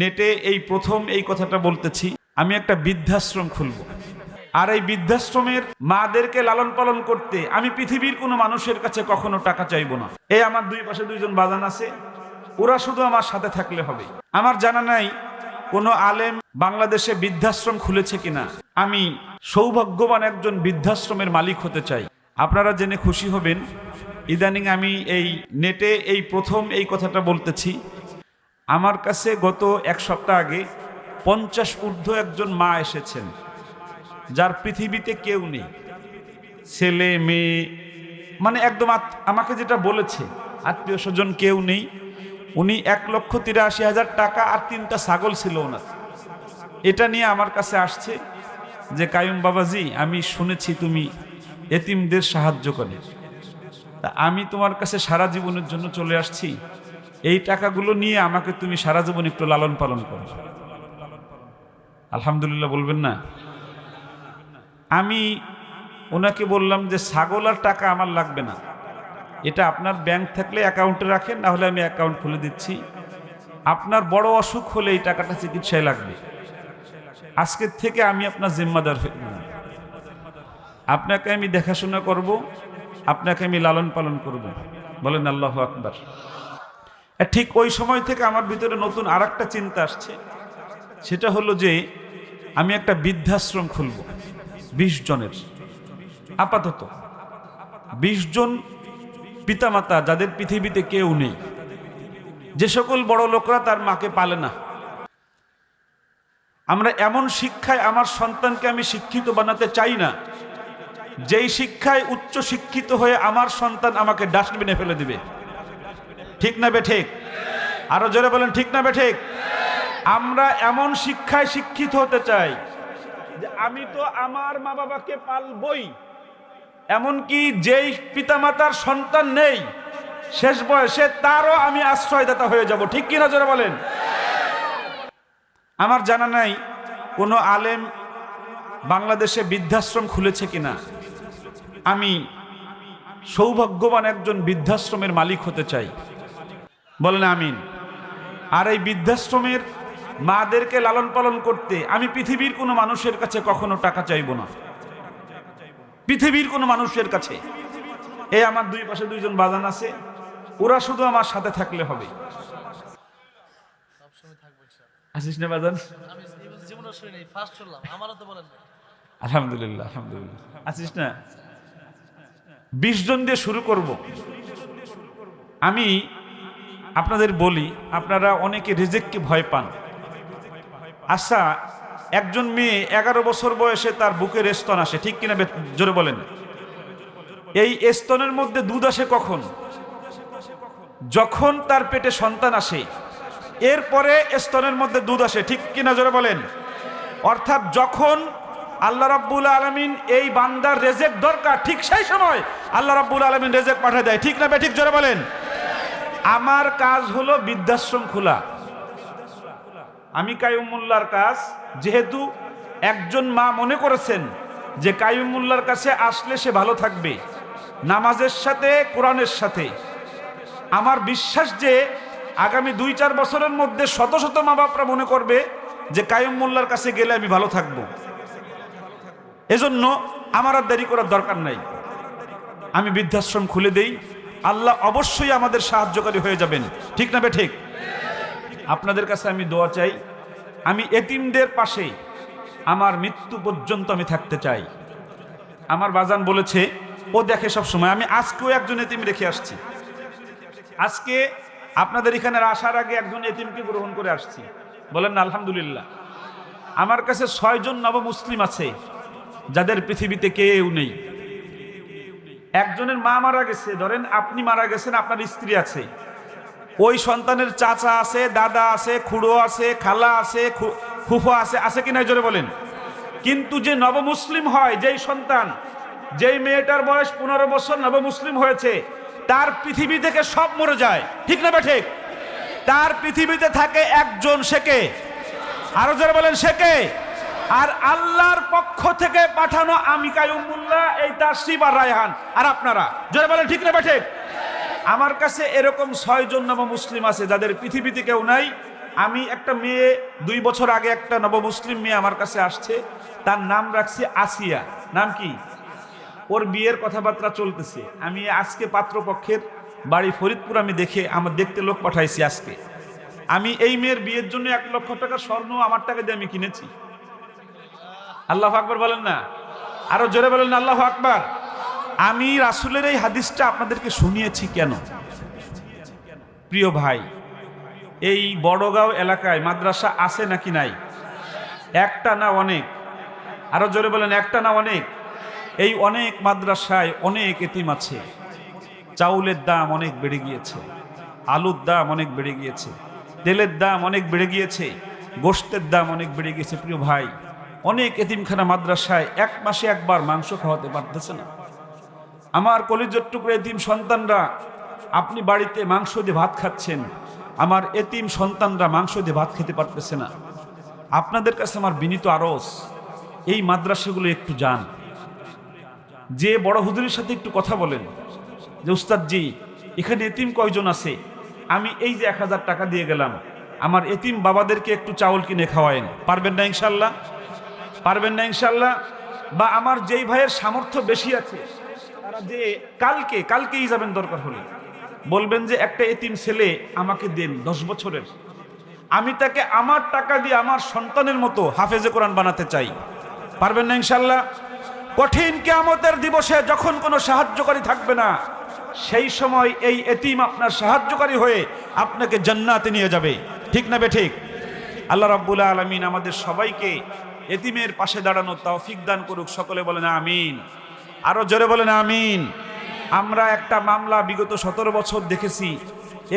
নেটে এই প্রথম এই কথাটা বলতেছি, আমি একটা বৃদ্ধাশ্রম খুলব। আর এই বৃদ্ধাশ্রমের মাদেরকে লালন পালন করতে আমি পৃথিবীর কোনো মানুষের কাছে কখনো টাকা চাইব না। এই আমার দুই পাশে দুইজন বাজান আছে, ওরা শুধু আমার সাথে থাকলে হবে। আমার জানা নাই কোনো আলেম বাংলাদেশে বৃদ্ধাশ্রম খুলেছে কিনা। আমি সৌভাগ্যবান একজন বৃদ্ধাশ্রমের মালিক হতে চাই। আপনারা জেনে খুশি হবেন, ইদানিং আমি এই নেটে এই প্রথম এই কথাটা বলতেছি আমার কাছে গত এক সপ্তাহ আগে পঞ্চাশ ঊর্ধ্ব একজন মা এসেছেন, যার পৃথিবীতে কেউ নেই। ছেলে, মেয়ে মানে একদম আমাকে যেটা বলেছে, আত্মীয় স্বজন কেউ নেই। উনি এক লক্ষ তিরাশি হাজার টাকা আর তিনটা ছাগল ছিল ওনার। এটা নিয়ে আমার কাছে আসছে যে, কায়ুম বাবাজি, আমি শুনেছি তুমি এতিমদের সাহায্য করে। আমি তোমার কাছে সারা জীবনের জন্য চলে আসছি। এই টাকাগুলো নিয়ে আমাকে তুমি সারা জীবন একটু লালন পালন করো। আলহামদুলিল্লাহ বলবেন না? আমি ওনাকে বললাম যে ছাগল আর টাকা আমার লাগবে না। এটা আপনার ব্যাংক থাকলে অ্যাকাউন্টে রাখেন, না হলে আমি অ্যাকাউন্ট খুলে দিচ্ছি। আপনার বড় অসুখ হলে এই টাকাটা চিকিৎসায় লাগবে। আজকের থেকে আমি আপনার জিম্মাদার আপনাকে আমি দেখাশোনা করব, আপনাকে আমি লালন পালন করব। বলেন আল্লাহ আকবার। ঠিক ওই সময় থেকে আমার ভিতরে নতুন আর চিন্তা আসছে। সেটা হলো যে আমি একটা বৃদ্ধাশ্রম খুলব, বিশ জনের। আপাতত বিশ জন পিতামাতা যাদের পৃথিবীতে কেউ নেই। যে সকল বড় লোকরা তার মাকে পালে না। আমরা এমন শিক্ষায় আমার সন্তানকে আমি শিক্ষিত বানাতে চাই না, যেই শিক্ষায় উচ্চ শিক্ষিত হয়ে আমার সন্তান আমাকে ডাস্টবিনে ফেলে দিবে। ঠিক না বে ঠিক? আরও জোরে বলেন, ঠিক না বে ঠিক? আমরা এমন শিক্ষায় শিক্ষিত হতে চাই যে আমি তো আমার মা বাবাকে পালবই। এমনকি যেই পিতামাতার সন্তান নেই, শেষ বয়সে তারও আমি আশ্রয়দাতা হয়ে যাব। ঠিক কিনা জোরে বলেন? আমার জানা নাই কোনো আলেম বাংলাদেশে বৃদ্ধাশ্রম খুলেছে কিনা। আমি সৌভাগ্যবান একজন বৃদ্ধাশ্রমের মালিক হতে চাই। বলেন আমিন। আর এই বৃদ্ধাশ্রমের মাদেরকে লালন পালন করতে আমি পৃথিবীর কোনো মানুষের কাছে কখনো টাকা চাইব না। পৃথিবীর কোনো মানুষের কাছে। এই আমার দুই পাশে দুইজন বাজান আছে ওরা শুধু আমার সাথে থাকলে হবে। আসিস না বাজান? আলহামদুলিল্লাহ আলহামদুলিল্লাহ। আসিস না? বিশ জন দিয়ে শুরু করব। আমি আপনাদের বলি, আপনারা অনেকে রিজেক্টকে ভয় পান। আচ্ছা একজন মেয়ে এগারো বছর বয়সে তার বুকের স্তন আসে, ঠিক কিনা জোরে বলেন। এই স্তনের মধ্যে দুধ আসে কখন? যখন তার পেটে সন্তান আসে, এরপরে স্তনের মধ্যে দুধ আসে, ঠিক কিনা জোরে বলেন? অর্থাৎ যখন আল্লাহ রাব্বুল আলমিন এই বান্দার রেজেক দরকার, ঠিক সেই সময় আল্লাহ রাব্বুল আলমিন রেজেক পাঠিয়ে দেয়, ঠিক না ঠিক জোরে বলেন? আমার কাজ হলো বৃদ্ধাশ্রম খোলা। আমি কায়ুমুল্লার কাজ, যেহেতু একজন মা মনে করেছেন যে কায়ুমুল্লার কাছে আসলে সে ভালো থাকবে, নামাজের সাথে, কোরআনের সাথে। আমার বিশ্বাস যে আগামী দুই চার বছরের মধ্যে শত শত মা বাপরা মনে করবে যে কায়ুম মোল্লার কাছে গেলে আমি ভালো থাকব। এজন্য আমার আর দেরি করার দরকার নাই। আমি বৃদ্ধাশ্রম খুলে দেই। আল্লাহ অবশ্যই আমাদের সাহায্যকারী হয়ে যাবেন। ঠিক না বে ঠিক? আপনাদের কাছে আমি দোয়া চাই, আমি এতিমদের পাশে আমার মৃত্যু পর্যন্ত আমি থাকতে চাই। আমার বাজান বলেছে, ও দেখে সব সময়, আমি আজকেও একজন এতিম রেখে আসছি। আজকে আপনাদের এখানে আসার আগে একজন এতিমকে গ্রহণ করে আসছি। বলেন না, আলহামদুলিল্লাহ। আমার কাছে ছয়জন নব মুসলিম আছে, যাদের পৃথিবীতে কেউ নেই। একজনের মা মারা গেছে, ধরেন আপনি মারা গেছেন, আপনার স্ত্রী আছে। ওই সন্তানের চাচা আছে, দাদা আছে, খুড়ো আছে, খালা আছে ফুফো আছে আছে কিনা জোরে বলেন? কিন্তু যে নবমুসলিম হয়, যেই সন্তান, যেই মেয়েটার বয়স পনেরো বছর নবমুসলিম হয়েছে, তার পৃথিবী থেকে সব মরে যায়। ঠিক না ঠিক তার পৃথিবীতে থাকে একজন সেকে আরও যারা বলেন সেকে আর আল্লাহর পক্ষ থেকে পাঠানো আমি কায়ুমুল্লাহ এই তাসিব আর রায়হান। আর আপনারা, জোরে বলেন, ঠিক না বা ঠিক আমার কাছে এরকম ছয়জন নব মুসলিম আছে, যাদের পৃথিবীতে কেউ নাই। আমি একটা মেয়ে, দুই বছর আগে একটা নবমুসলিম মেয়ে আমার কাছে আসছে। তার নাম রাখছি আসিয়া। নাম কি? ওর বিয়ের কথাবার্তা চলতেছে। আমি আজকে পাত্রপক্ষের বাড়ি ফরিদপুর আমি দেখে, আমার দেখতে লোক পাঠাইছি আজকে। আমি এই মেয়ের বিয়ের জন্য এক লক্ষ টাকা স্বর্ণ আমার টাকা দিয়ে আমি কিনেছি। আল্লাহ আকবর বলেন না? আরও জোরে বলেন আল্লাহ আকবর। আমি রাসুলের এই হাদিসটা আপনাদেরকে শুনিয়েছি কেন? প্রিয় ভাই, এই বড়গাঁও এলাকায় মাদ্রাসা আছে নাকি নাই? একটা না অনেক? আরও জোরে বলেন, একটা না অনেক? এই অনেক মাদ্রাসায় অনেক এতিম আছে। চাউলের দাম অনেক বেড়ে গিয়েছে। আলুর দাম অনেক বেড়ে গিয়েছে। তেলের দাম অনেক বেড়ে গিয়েছে। গোশতের দাম অনেক বেড়ে গিয়েছে, প্রিয় ভাই। অনেক এতিমখানা মাদ্রাসায় এক মাসে একবার মাংস খাওয়াতে পারতেছে না। আমার কলিজের টুকরো এতিম সন্তানরা, আপনি বাড়িতে মাংস দিয়ে ভাত খাচ্ছেন, আমার এতিম সন্তানরা মাংস দিয়ে ভাত খেতে পারতেছে না। আপনাদের কাছে আমার বিনীত আরস এই মাদ্রাসাগুলো একটু যান। যে বড় হুজুরের সাথে একটু কথা বলেন, যে উস্তাদজি, এখানে এতিম কয়জন আছে? আমি এই যে এক হাজার টাকা দিয়ে গেলাম, আমার এতিম বাবাদেরকে একটু চাউল কিনে খাওয়ায়েন, পারবেন না ইনশাল্লাহ পারবেন না ইনশাল্লাহ বা আমার যেই ভাইয়ের সামর্থ্য বেশি আছে যে কালকে, কালকেই যাবেন দরকার হলে। বলবেন যে একটা এতিম ছেলে আমাকে দেন, দশ বছরের। আমি তাকে আমার টাকা দিয়ে আমার সন্তানের মতো হাফেজে কোরআন বানাতে চাই। পারবেন না ইনশাল্লাহ কঠিন কেয়ামতের দিবসে যখন কোনো সাহায্যকারী থাকবে না, সেই সময় এই এতিম আপনার সাহায্যকারী হয়ে আপনাকে জান্নাতে নিয়ে যাবে। ঠিক না বে ঠিক? আল্লাহ রাব্বুল আলমিন আমাদের সবাইকে এতিমের পাশে দাঁড়ানো তৌফিক দান করুক, সকলে বলেন আমিন। আরও জোরে বলেন আমিন। আমরা একটা মামলা বিগত সতেরো বছর দেখেছি,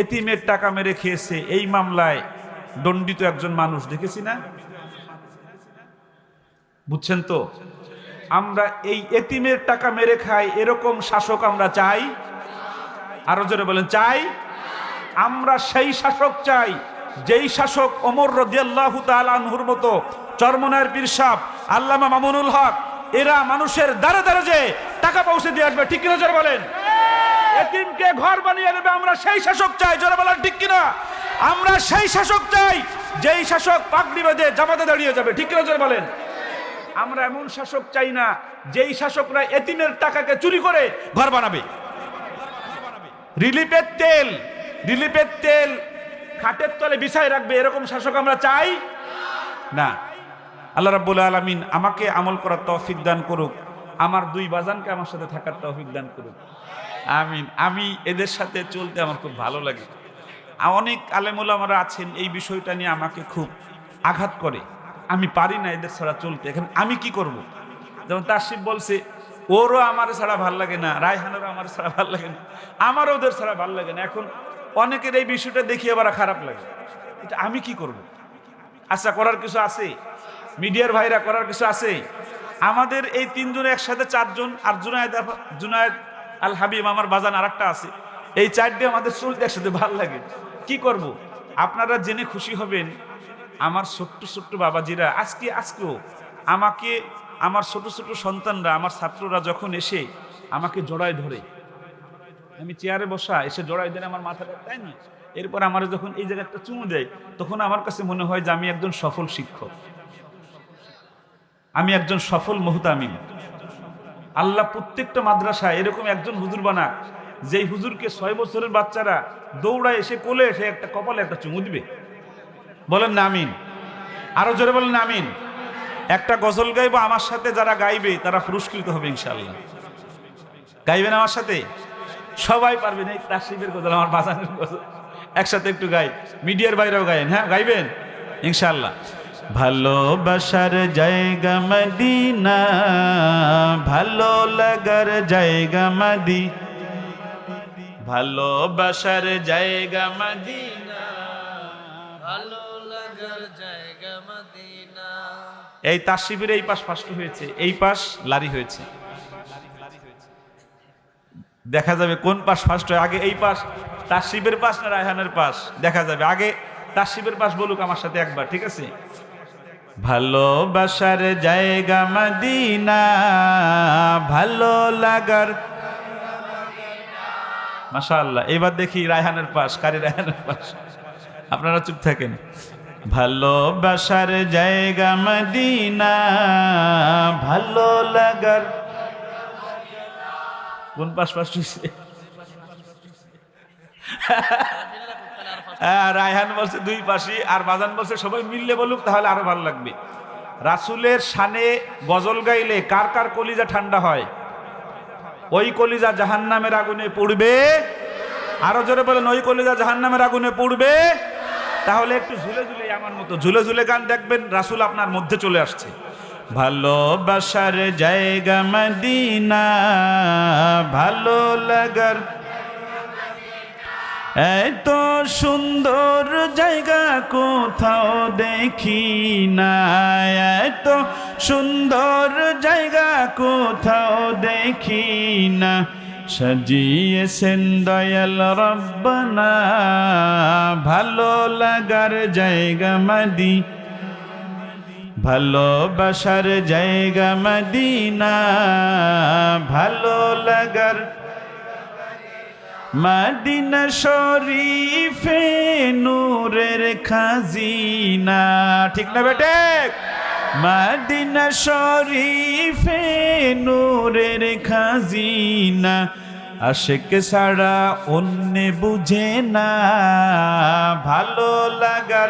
এতিমের টাকা মেরে খেয়েছে, এই মামলায় দণ্ডিত একজন মানুষ, দেখেছি না? বুঝছেন তো? আমরা এই এতিমের টাকা মেরে খাই, এরকম শাসক আমরা চাই। আরও জোরে বলেন, চাই। আমরা সেই শাসক চাই, যেই শাসক ওমর রদিয়াল্লাহু তাআলাহুর মতো চরমনায়ের পীর সাহ আল্লামা মামুনুল হক, এরা মানুষের দ্বারে দ্বারে যে টাকা পৌঁছে দিয়ে আসবে, ঠিক কিনা জোরে বলেন? এতিমকে ঘর বানিয়ে দেবে, আমরা সেই শাসক চাই, জোরে বলেন ঠিক কিনা? আমরা সেই শাসক চাই, যেই শাসক পাগড়ি বেঁধে জামাতে দাঁড়িয়ে যাবে, ঠিক কিনা জোরে বলেন? আমরা এমন শাসক চাই না, যেই শাসকরা এতিমের টাকাকে চুরি করে ঘর বানাবে। রিলিফের তেল রিলিফের তেল, খাটের তলে বিছায় রাখবে, এরকম শাসক আমরা চাই না। আল্লাহ রাব্বুল আলামিন আমাকে আমল করার তৌফিক দান করুক, আমার দুই বাজানকে আমার সাথে থাকার তৌফিক দান করুক। আমিন। আমি এদের সাথে চলতে আমার খুব ভালো লাগে। অনেক আলেমুলামারা আছেন, এই বিষয়টা নিয়ে আমাকে খুব আঘাত করে। আমি পারি না এদের ছাড়া চলতে। এখন আমি কি করব। যেমন তাসিফ বলছে, ওরও আমার ছাড়া ভালো লাগে না, রায়হানেরও আমার ছাড়া ভালো লাগে না, আমারও ওদের ছাড়া ভালো লাগে না। এখন অনেকের এই বিষয়টা দেখি আবার খারাপ লাগে। এটা আমি কি করব। আচ্ছা করার কিছু আছে? মিডিয়ার ভাইরা করার কিছু আছে আমাদের এই তিনজন একসাথে চারজন আর জুনায়দ জুনায়দ আল হাবিব আমার বাজান আর একটা আছে। এই চারটে আমাদের চলতে একসাথে ভালো লাগে। কি করব। আপনারা জেনে খুশি হবেন, আমার ছোট্ট ছোট্ট বাবাজিরা, আজকে, আজকেও আমাকে, আমার ছোট ছোট সন্তানরা, আমার ছাত্ররা যখন এসে আমাকে জড়ায় ধরে, আমি চেয়ারে বসা, এসে জড়াই দেন আমার মাথাটা, তাই না এরপর আমার যখন এই জায়গায় একটা চুমু দেয়, তখন আমার কাছে মনে হয় যে আমি একজন সফল শিক্ষক। আমি একজন সফল মুহতামিম। আল্লাহ প্রত্যেকটা মাদ্রাসায় এরকম একজন হুজুর বানা যেই হুজুরকে ছয় বছরের বাচ্চারা দৌড়ায় এসে কোলে এসে একটা কপালে একটা চুমু দিবে। বলেন না আমিন। আরও জোরে বলেন আমিন। একটা গজল গাইবো আমার সাথে, যারা গাইবে তারা পুরস্কৃত হবে ইনশাল্লাহ গাইবেন আমার সাথে? সবাই পারবেন। এই তাসিবের গজল, আমার বাজানের গজল। একসাথে একটু গাই। মিডিয়ার বাইরেও গাইন হ্যাঁ গাইবেন? ইনশাল্লাহ ভালোবাসার জায়গা মদিনা, ভালো লাগার জায়গা মাদি ভালোবাসার জায়গা ভালো লাগার জায়গা মদিনা। এই তাসিবের এই পাশ ফার্স্ট হয়েছে, এই পাশ লারি হয়েছে। দেখা যাবে কোন পাশ ফার্স্ট হয়। আগে এই পাশ তার শিবের পাশ না রায়হানের পাশ? দেখা যাবে। আগে তার শিবের পাশ বলুক আমার সাথে একবার, ঠিক আছে? ভালোবাসার জায়গা মদিনা, ভালো লাগার মাশাআল্লাহ, এবার দেখি রায়হানের পাশ, কারি রায়হানের পাশ। আপনারা চুপ থাকেন। ভালোবাসার জায়গা মদিনা, ভালো লাগার কোন পাশ পাশ রায়হান বলছে দুই পাশে, আর বাজান বলছে, সবাই মিললে বলুক, তাহলে আরও ভালো লাগবে। রাসুলের শানে গজল গাইলে কার কার কলিজা ঠান্ডা হয়? ওই কলিজা জাহান্নামের আগুনে পড়বে। আরও জোরে বলেন, ওই কলিজা জাহান্নামের আগুনে পড়বে। তাহলে একটু ঝুলে ঝুলে, আমার মতো ঝুলে ঝুলে গান দেখবেন, রাসুল আপনার মধ্যে চলে আসছে। ভালোবাসার জায়গা মদিনা, ভালো লাগার এত সুন্দর জায়গা কোথাও দেখি না এত সুন্দর জায়গা কোথাও দেখি না। সাজিয়েছেন দয়াল রব্বানা, ভালো লাগার জায়গা মাদি ভালোবাসার জায়গা মদিনা, ভালো লাগার মদিনা শরীফে নূরের খাজিনা। ঠিক না বেটে? মদিনা শরীফে নূরের খাজিনা। আশেক ছাড়া অন্য বুঝে না। ভালো লাগার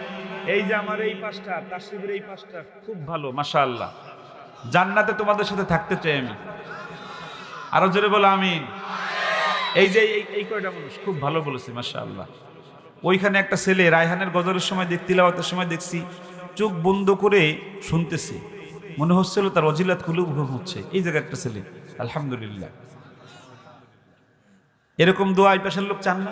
এই যে আমার এই পাশটা তাসিবের এই পাশটা, খুব ভালো, মাশাআল্লাহ। জান্নাতে তোমাদের সাথে থাকতে চাই আমি। আরও জোরে বলো আমি এই যে এই কয়টা মানুষ, খুব ভালো বলেছে, মাশাআল্লাহ। ওইখানে একটা ছেলে, রায়হানের গজলের সময় দেখ, তিলাওয়াতের সময় দেখছি, চোখ বন্ধ করে শুনতেছে। মনে হচ্ছিল তার অজিলাত ঘুম হচ্ছে। এই জায়গায় একটা ছেলে, আলহামদুলিল্লাহ। এরকম দোয়া এই পাশের লোক চান না?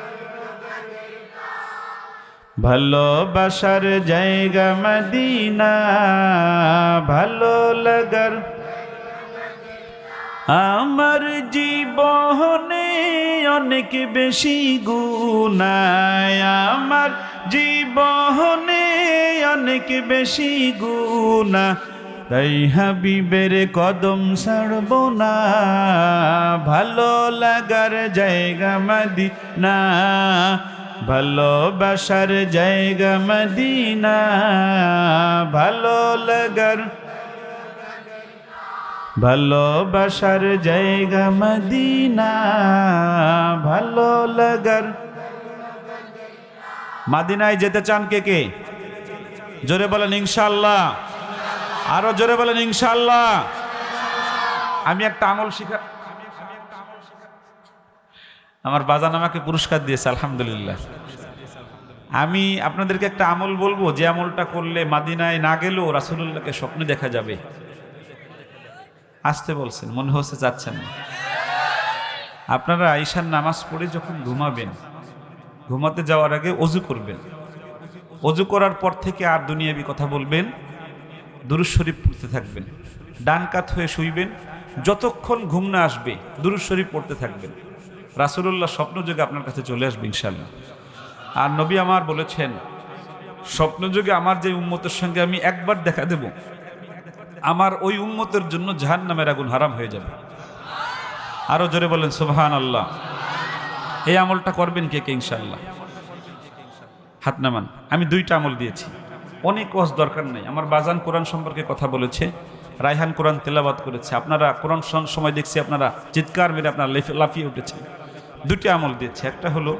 ভালোবাসার জায়গা মদিনা, ভালো লাগার আমার জীবনে অনেক বেশি গুনায়, আমার জীবনে অনেক বেশি গুণা তাই হাবিবের কদম ছাড়ব না, ভালো লাগার জায়গা মদিনা। ভালোবাসার জায়গা মদিনা, ভালো লাগার ভালোবাসার জায়গা মদিনা, ভালো লাগার মাদিনায় যেতে চান কে কে? জোরে বলেন ইনশাল্লাহ আরও জোরে বলেন ইনশাল্লাহ আমি একটা আমল শিখা আমার বাজান আমাকে পুরস্কার দিয়েছে, আলহামদুলিল্লাহ। আমি আপনাদেরকে একটা আমল বলব, যে আমলটা করলে মাদিনায় না গেলেও রাসুলুল্লাহকে স্বপ্নে দেখা যাবে। আসতে বলছেন, মনে হচ্ছে যাচ্ছেন না। আপনারা ঈশান নামাজ পড়ে যখন ঘুমাবেন, ঘুমাতে যাওয়ার আগে অজু করবেন। অজু করার পর থেকে আর দুনিয়াবি কথা বলবেন দুরুজ শরীফ পড়তে থাকবেন। ডান কাত হয়ে শুইবেন, যতক্ষণ ঘুম না আসবে দুরুজ শরীফ পড়তে থাকবেন। রাসুলুল্লাহ স্বপ্ন যুগে আপনার কাছে চলে আসবে ইনশাল্লাহ আর নবী আমার বলেছেন স্বপ্নযোগে আমার যে উম্মতের সঙ্গে আমি একবার দেখা দেব, আমার ওই উম্মতের জন্য জাহান নামের আগুন হারাম হয়ে যাবে। আরও জোরে বলেন সুবহান আল্লাহ এই আমলটা করবেন কে কে ইনশাল্লাহ হাত নামান। আমি দুইটা আমল দিয়েছি। অনেক ওয়াজ দরকার নেই। আমার বাজান কোরআন সম্পর্কে কথা বলেছে, রায়হান কোরআন তেলাবাদ করেছে। আপনারা কোরআন সময় দেখছি, আপনারা চিৎকার মেরে আপনারা লেফে- লাফিয়ে উঠেছেন। দুটি আমল দিয়েছে। একটা হলো,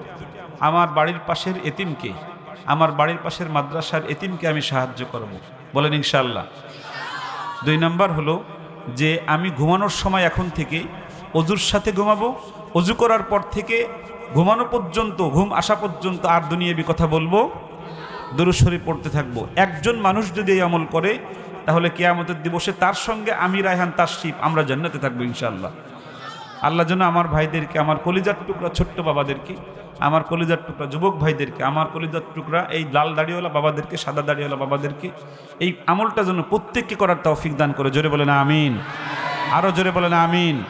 আমার বাড়ির পাশের এতিমকে, আমার বাড়ির পাশের মাদ্রাসার এতিমকে আমি সাহায্য করব। বলেন ইনশাল্লাহ দুই নাম্বার হলো, যে আমি ঘুমানোর সময় এখন থেকে অজুর সাথে ঘুমাবো, অজু করার পর থেকে ঘুমানো পর্যন্ত, ঘুম আসা পর্যন্ত আর দুনিয়াবি কথা বলব দরুশরী পড়তে থাকব। একজন মানুষ যদি এই আমল করে, তাহলে কেয়ামতের দিবসে তার সঙ্গে আমি রায়হান তাশরিফ আমরা জান্নাতে থাকব ইনশাআল্লাহ। আল্লাহ যেন আমার ভাইদেরকে, আমার কলিজার টুকরা, ছোট্ট বাবাদেরকে, আমার কলিজার টুকরা, যুবক ভাইদেরকে, আমার কলিজার টুকরা, এই লাল দাড়িওয়ালা বাবাদেরকে, সাদা দাড়িওয়ালা বাবাদেরকে, এই আমলটা যেন প্রত্যেককে করার তৌফিক দান করে। জোরে বলে না আমিন। আরও জোরে বলে না আমিন।